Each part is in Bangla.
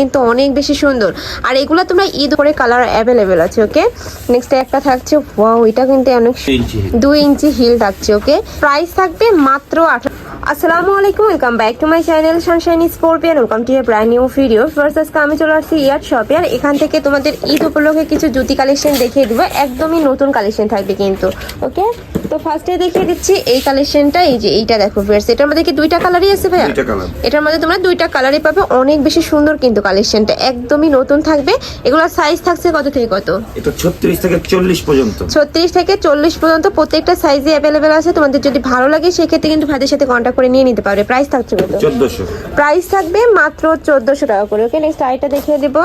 কিন্তু অনেক বেশি সুন্দর। আর এগুলো তোমরা ঈদ করে কালার অ্যাভেলেবেল আছে ওকে নেক্সট একটা থাকছে ওয়াও এটা কিন্তু অনেক দুই ইঞ্চি হিল। থাকছে ওকে প্রাইস থাকবে মাত্র আঠারো আসসালামু আলাইকুম welcome back to my channel sunshine scorpion welcome to a brand new video first আজকে আমি চলে আসছি ইয়ার শপে আর এখান থেকে তোমাদের ঈদ উপলক্ষে কিছু জুতি কালেকশন দেখিয়ে দিব। একদমই নতুন কালেকশন থাকবে কিন্তু ওকে তো ফার্স্টে দেখিয়ে দিচ্ছি এই কালেকশনটা এই যে এইটা দেখো ফ্রেন্ডস এটার মধ্যে কি দুইটা কালারই আছে ভাইয়া? এটার মধ্যে তোমরা দুইটা কালারই পাবে অনেক বেশি সুন্দর কিন্তু কালেকশনটা একদমই নতুন থাকবে। এগুলোর সাইজ থাকছে কত থেকে কত? এটা ছত্রিশ থেকে চল্লিশ পর্যন্ত। ছত্রিশ থেকে চল্লিশ পর্যন্ত প্রত্যেকটা সাইজে অ্যাভেলেবেল আছে। তোমাদের যদি ভালো লাগে সেক্ষেত্রে কিন্তু ভাইদের সাথে কন্ট্যাক্ট করে নিয়ে নিতে পারবে। প্রাইস থাকছে কত? প্রাইস থাকবে মাত্র চোদ্দোশো টাকা করে। ওকে নেক্সট আইটা দেখিয়ে দেবো।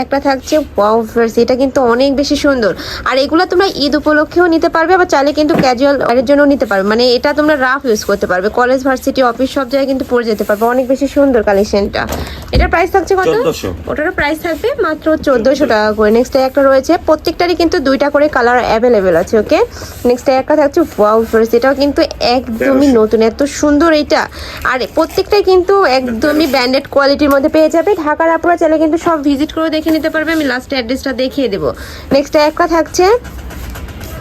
একটা থাকছে ওয়াও ফ্রেন্ডস এটা কিন্তু অনেক বেশি সুন্দর। আর এগুলো তোমরা ঈদ উপলক্ষেও নিতে পারবে আবার চাইলে কিন্তু ক্যাজুয়াল এর জন্য নিতে পারবে। মানে এটা তোমরা রাফ ইউজ করতে পারবে। কলেজ ভার্সিটি অফিস সব জায়গায় কিন্তু পরে যেতে পারবে। অনেক বেশি সুন্দর কালেকশনটা এটার প্রাইস থাকছে কত? 1400 ওটারও প্রাইস থাকবে মাত্র চোদ্দোশো টাকা করে। নেক্সট একটা রয়েছে। প্রত্যেকটারই কিন্তু দুইটা করে কালার অ্যাভেলেবেল আছে ওকে নেক্সট একটা থাকছে ওয়াও ফ্রেন্ডস এটাও কিন্তু একদমই নতুন। এত সুন্দর এটা। আর প্রত্যেকটাই কিন্তু একদমই ব্র্যান্ডেড কোয়ালিটির মধ্যে পেয়ে যাবে। ঢাকার আপনারা চাইলে কিন্তু সব ভিজিট করে দেখে নিতে পারবে আমি লাস্ট অ্যাড্রেসটা দেখিয়ে দেবো। নেক্সট একটা থাকছে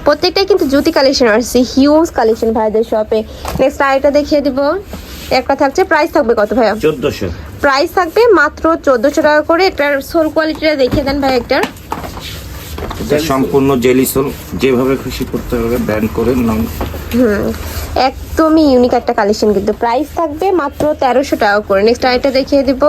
প্রত্যেকটাই কিন্তু জুতি কালেকশন আসছে হিউজ কালেকশন ভাইদের শপে নেক্সট আরেকটা দেখিয়ে দিব একটা থাকছে প্রাইস থাকবে কত ভাইয়া? চোদ্দশো। প্রাইস থাকবে মাত্র চোদ্দোশো টাকা করে এটার সোল কোয়ালিটিটা দেখিয়ে দেন ভাই একটার। সম্পূর্ণ জেলি সোল যেভাবে খুশি করতে হবে ব্যান্ড করে নাম হুম একদমই ইউনিক একটা কালেকশন কিন্তু প্রাইস থাকবে মাত্র তেরোশো টাকা করে। নেক্সট আরেকটা দেখিয়ে দিব।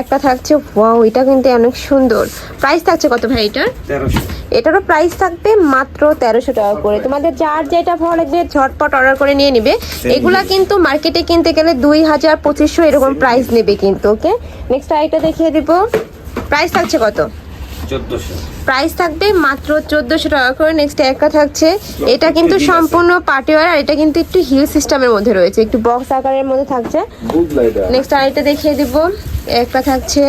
একটা থাকছে ওয়াও এটা কিন্তু অনেক সুন্দর। প্রাইস থাকছে কত ভাই এটার? তেরোশো। এটারও প্রাইস থাকবে মাত্র তেরোশো টাকা করে। তোমাদের যার যেটা ভালো লাগবে ঝটপট অর্ডার করে নিয়ে নিবে। এগুলা কিন্তু মার্কেটে কিনতে গেলে দুই হাজার পঁচিশশো এরকম প্রাইস নেবে। কিন্তু ওকে নেক্সট আরেকটা দেখিয়ে দিব। প্রাইস থাকছে কত? প্রাইস থাকবে মাত্র চোদ্দোশো টাকা করে। নেক্সট একটা থাকছে। এটা কিন্তু সম্পূর্ণ পার্টিওয়ার আর এটা কিন্তু একটু হিল সিস্টেমের মধ্যে রয়েছে। একটু বক্স আকারের মধ্যে থাকছে। নেক্সট আরেকটা দেখিয়ে দিব। একটা থাকছে।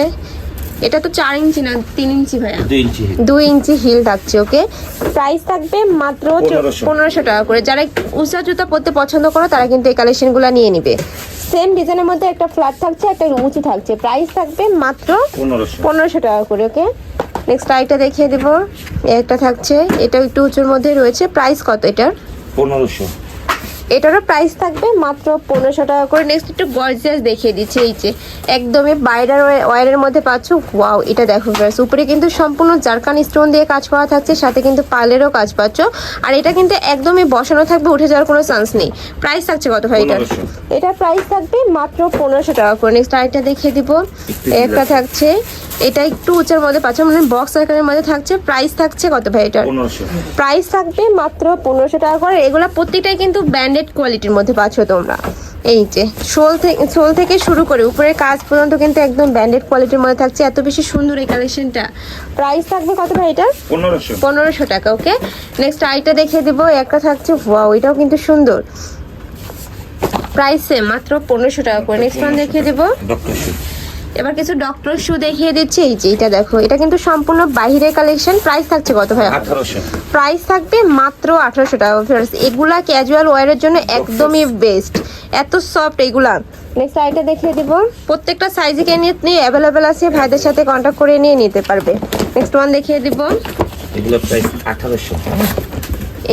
এটা তো চার ইঞ্চি না তিন ইঞ্চি ভাইয়া? দুই ইঞ্চি হিল থাকছে ওকে প্রাইস থাকবে মাত্র পনেরোশো। টাকা করে। যারা উঁচা জুতা পরতে পছন্দ করো তারা কিন্তু এই কালেকশনগুলো নিয়ে নিবে। সেম ডিজাইনের মধ্যে একটা ফ্ল্যাট থাকছে একটা উঁচু থাকছে। প্রাইস থাকবে মাত্র পনেরোশো। টাকা করে ওকে নেক্সট আরেকটা দেখিয়ে দেবো। একটা থাকছে এটা একটু উঁচুর মধ্যে রয়েছে। প্রাইস কত এটার? পনেরোশো। এটারও প্রাইস থাকবে মাত্র পনেরোশো টাকা করে। নেক্সট একটু গর্জিয়াস দেখিয়ে দিচ্ছি এই যে একদমই বাইরের ওয়ারের মধ্যে পাচ্ছ। ওয়াও এটা দেখো ফ্রেন্ডস উপরে কিন্তু সম্পূর্ণ জারকান স্টোন দিয়ে কাজ করা থাকছে সাথে কিন্তু পার্লেরও কাজ পাচ্ছ। আর এটা কিন্তু একদমই বসানো থাকবে উঠে যাওয়ার কোনো চান্স নেই। প্রাইস থাকছে কত ভাই এটার? 1500 এটার প্রাইস থাকবে মাত্র পনেরোশো টাকা করে। নেক্সট আরেকটা দেখিয়ে দিব। একটা থাকছে এটা একটু উঁচার মধ্যে পাচ্ছ মানে বক্স আকারের মধ্যে থাকছে প্রাইস থাকছে কত ভাই এটার? প্রাইস থাকবে মাত্র পনেরোশো টাকা করে। এগুলো প্রত্যেকটাই কিন্তু ব্র্যান্ডেড কোয়ালিটির মধ্যে পাচ্ছ তোমরা। এই যে শোল থেকে শোল থেকে শুরু করে উপরের কাজ পর্যন্ত কিন্তু একদম ব্র্যান্ডেড কোয়ালিটির মধ্যে থাকছে। এত বেশি সুন্দর এই কালেকশনটা প্রাইস থাকবে কত ভাই এটা পনেরোশো। টাকা ওকে নেক্সট আইটা দেখিয়ে দেবো। একটা থাকছে ওয়াও এটাও কিন্তু সুন্দর। প্রাইস মাত্র পনেরোশো টাকা করে। নেক্সট ওয়ান দেখিয়ে দেবো। এবার কিছু ডক্টর শু দেখিয়ে দিচ্ছি। এই যে এটা দেখো এটা কিন্তু সম্পূর্ণ বাইরের কালেকশন প্রাইস থাকছে কত ভাই প্রাইস থাকবে মাত্র আঠারোশো টাকা। ফ্রেন্ডস এগুলা ক্যাজুয়াল ওয়ারের জন্য একদমই বেস্ট এত সফট এগুলা। নেক্সট আইটা দেখিয়ে দিব। প্রত্যেকটা সাইজে কে নিয়ে অ্যাভেলেবেল আছে। ভাইদের সাথে কন্ট্যাক্ট করে নিয়ে নিতে পারবে। নেক্সট ওয়ান দেখিয়ে দিব। এগুলো প্রাইস আঠারোশো।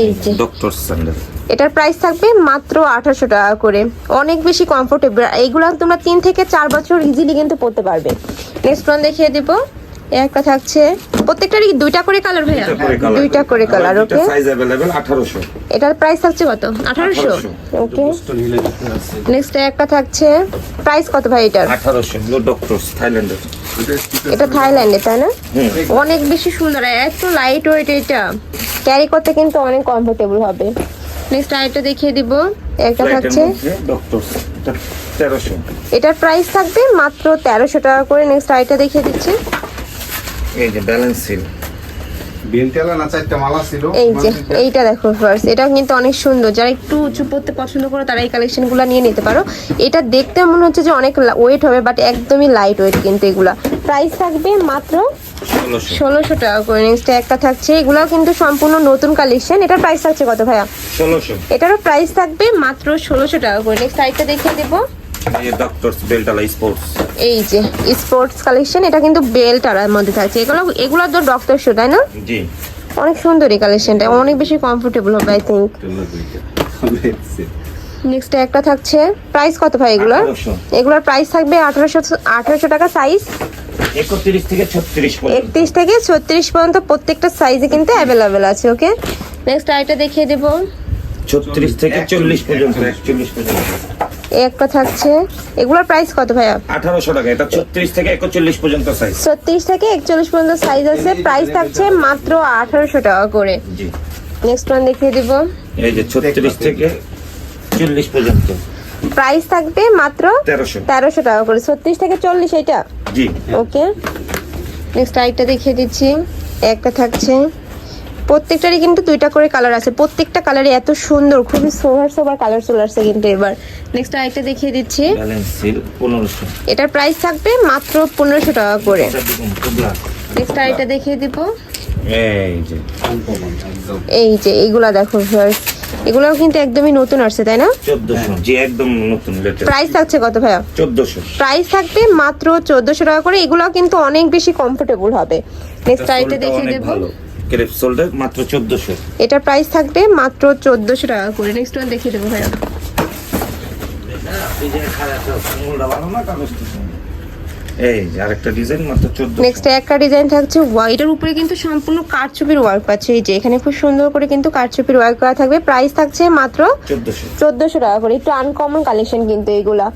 এই যে। ডক্টর স্যান্ডেল এটার প্রাইস থাকবে মাত্র আঠারোশো টাকা করে। অনেক বেশি কমফোর্টেবল এইগুলো তোমরা তিন থেকে চার বছর ইজিলি কিন্তু পড়তে পারবে। নেক্সট ওয়ান দেখিয়ে দিব। একটা থাকছে। প্রত্যেকটারই দুইটা করে কালার ভাইয়া? দুইটা করে কালার ওকে সাইজ এটার প্রাইস থাকছে কত? আঠারোশো? 1800 ওকে নেক্সট একটা থাকছে। প্রাইস কত ভাই এটার? থাইল্যান্ডের এটা থাইল্যান্ডে তাই না? অনেক বেশি সুন্দর। এত লাইট ওয়েট এটা। ক্যারি করতে কিন্তু অনেক কমফোর্টেবল হবে। নেক্সট আরেকটা দেখিয়ে দিব। একটা থাকছে। তেরোশো। এটার প্রাইস থাকবে মাত্র তেরোশো টাকা করে। নেক্সট আরেকটা দেখিয়ে দিচ্ছি। এই যে ব্যালেন্স সিল বেলটেলা না চারটা মালা ছিল। এই যে এইটা দেখো ফার্স্ট এটা কিন্তু অনেক সুন্দর। যারা একটু উঁচু পড়তে পছন্দ করো তারা এই কালেকশনগুলো নিয়ে নিতে পারো। এটা দেখতে মনে হচ্ছে যে অনেক ওয়েট হবে বাট একদমই লাইট ওয়েট কিন্তু এগুলা। প্রাইস থাকবে মাত্র ষোলোশো। টাকা করে নেক্সট একটা থাকছে। এগুলো কিন্তু সম্পূর্ণ নতুন কালেকশন এটার প্রাইস থাকছে কত ভাইয়া? ষোলোশো। এটারও প্রাইস থাকবে মাত্র ষোলোশো টাকা করে। নেক্সট আরেকটা দেখিয়ে দেবো। এই যে স্পোর্টস কালেকশন এটা কিন্তু বেল্ট আর মধ্যে থাকছে। এগুলো এগুলো তো ডক্টর শু তাই না? জি। অনেক সুন্দর এই কালেকশনটা অনেক বেশি কমফোর্টেবল হবে আই থিঙ্ক নেক্সট একটা থাকছে। প্রাইস কত ভাই এগুলোর? এগুলোর প্রাইস থাকবে আঠারোশো আঠারোশো টাকা সাইজ একত্রিশ থেকে ছত্রিশ পর্যন্ত। থেকে প্রত্যেকটা সাইজে কিন্তু অ্যাভেলেবেল আছে ওকে নেক্সট আইটা দেখিয়ে দেবো। ছত্রিশ থেকে চল্লিশ পর্যন্ত একচল্লিশ পর্যন্ত। একটা থাকছে এগুলোর প্রাইস কত ভাইয়া? আঠারোশো টাকা এটা ছত্রিশ থেকে একচল্লিশ পর্যন্ত সাইজ ছত্রিশ থেকে একচল্লিশ পর্যন্ত সাইজ আছে। প্রাইস থাকছে মাত্র আঠারোশো টাকা করে। জি। নেক্সট ওয়ান দেখিয়ে দিব। এই যে ছত্রিশ থেকে চল্লিশ পর্যন্ত। প্রাইস থাকবে মাত্র তেরোশো। টাকা করে। ছত্রিশ থেকে চল্লিশ এটা ওকে। নেক্সট আরেকটা দেখিয়ে দিচ্ছি। একটা থাকছে। প্রত্যেকটারই কিন্তু দুইটা করে কালার আছে। প্রত্যেকটা কালারই এত সুন্দর খুবই সোভার সোভার কালার চলে আসছে কিন্তু এবার। নেক্সট আরেকটা দেখিয়ে দিচ্ছি। এটার প্রাইস থাকবে মাত্র পনেরোশো টাকা করে। নেক্সট আরেকটা দেখিয়ে দিব। এই যে। এই যে এইগুলা দেখো ভিউয়ার্স এগুলোও কিন্তু একদমই নতুন আসছে তাই না? চোদ্দশো। জি একদম নতুন লেটেস্ট প্রাইস থাকছে কত ভাইয়া? চোদ্দশো। প্রাইস থাকবে মাত্র চোদ্দশো টাকা করে এগুলো কিন্তু অনেক বেশি কমফোর্টেবল হবে। নেক্সট আরেকটা দেখিয়ে দেবো। ভালো। ক্রেপ মাত্র প্রাইস থাকবে মাত্র চোদ্দশো টাকা করে। নেক্সট ওয়ান দেখিয়ে দেবো ভাইয়া। এই যে আরেকটা ডিজাইন মাত্র চোদ্দ নেক্সট একটা ডিজাইন থাকছে হোয়াইটের উপরে কিন্তু সম্পূর্ণ কারচুপির ওয়ার্ক পাচ্ছে। এই যে এখানে খুব সুন্দর করে কিন্তু কারচুপির ওয়ার্ক করা থাকবে। প্রাইস থাকছে মাত্র চোদ্দশো। চোদ্দশো টাকা করে। একটু আনকমন কালেকশন কিন্তু এইগুলা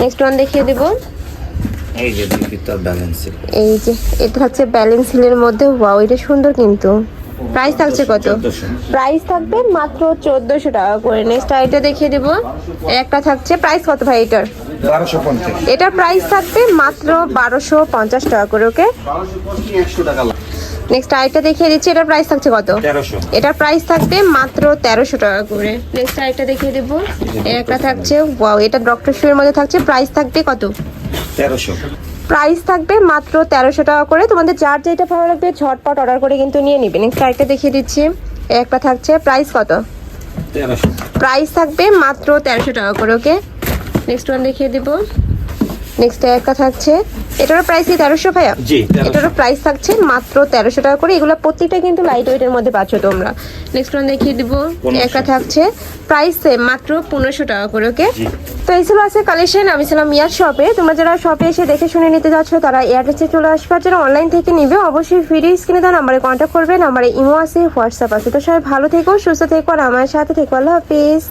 নেক্সট ওয়ান দেখিয়ে দেবো। এই যে এই এটা হচ্ছে ব্যালেন্স হিলের মধ্যে। ওয়াও এটা সুন্দর কিন্তু। প্রাইস থাকছে কত? প্রাইস থাকবে মাত্র চোদ্দশো টাকা করে। নেক্সট আইটা দেখিয়ে দেবো। একটা থাকছে। প্রাইস কত ভাই এটার? বারোশো পঞ্চাশ। এটার প্রাইস থাকবে মাত্র বারোশো পঞ্চাশ টাকা করে ওকে টাকা নেক্সট আইটা দেখিয়ে দিচ্ছি এটার প্রাইস থাকছে কত? এটার প্রাইস থাকবে মাত্র তেরোশো টাকা করে। নেক্সট আইটা দেখিয়ে দেবো। একটা থাকছে ওয়াও এটা ডক্টর শুয়ের মধ্যে থাকছে প্রাইস থাকবে কত? তেরোশো। প্রাইস থাকবে মাত্র তেরোশো টাকা করে। তোমাদের যার যেটা ভালো লাগবে ঝটপট অর্ডার করে কিন্তু নিয়ে নিবে। নেক্সট আরেকটা দেখিয়ে দিচ্ছি। একটা থাকছে প্রাইস কত? প্রাইস থাকবে মাত্র তেরোশো টাকা করে ওকে নেক্সট ওয়ান দেখিয়ে দিব। নেক্সট একটা থাকছে। এটারও প্রাইস কি তেরোশো ভাইয়া? এটারও প্রাইস থাকছে মাত্র তেরোশো টাকা করে। এগুলো প্রত্যেকটা কিন্তু লাইট ওয়েটের মধ্যে পাচ্ছ তোমরা। নেক্সট ওয়ান দেখিয়ে দিব। একটা থাকছে। প্রাইস মাত্র পনেরোশো টাকা করে ওকে তো এই ছিল আছে কালেকশন আমি ছিলাম ইয়ার শপে তোমরা যারা শপে এসে দেখে শুনে নিতে যাচ্ছ তারা এয়ারটেসে চলে আসবে। যারা অনলাইন থেকে নিবে অবশ্যই ভিডিও স্ক্রিনে দেওয়া নাম্বারে কন্ট্যাক্ট করবে। নাম্বারে ইমো আছে হোয়াটসঅ্যাপ আছে। তো সবাই ভালো থেকো সুস্থ থেকো আর আমার সাথে থেকো। আল্লাহ হাফিজ।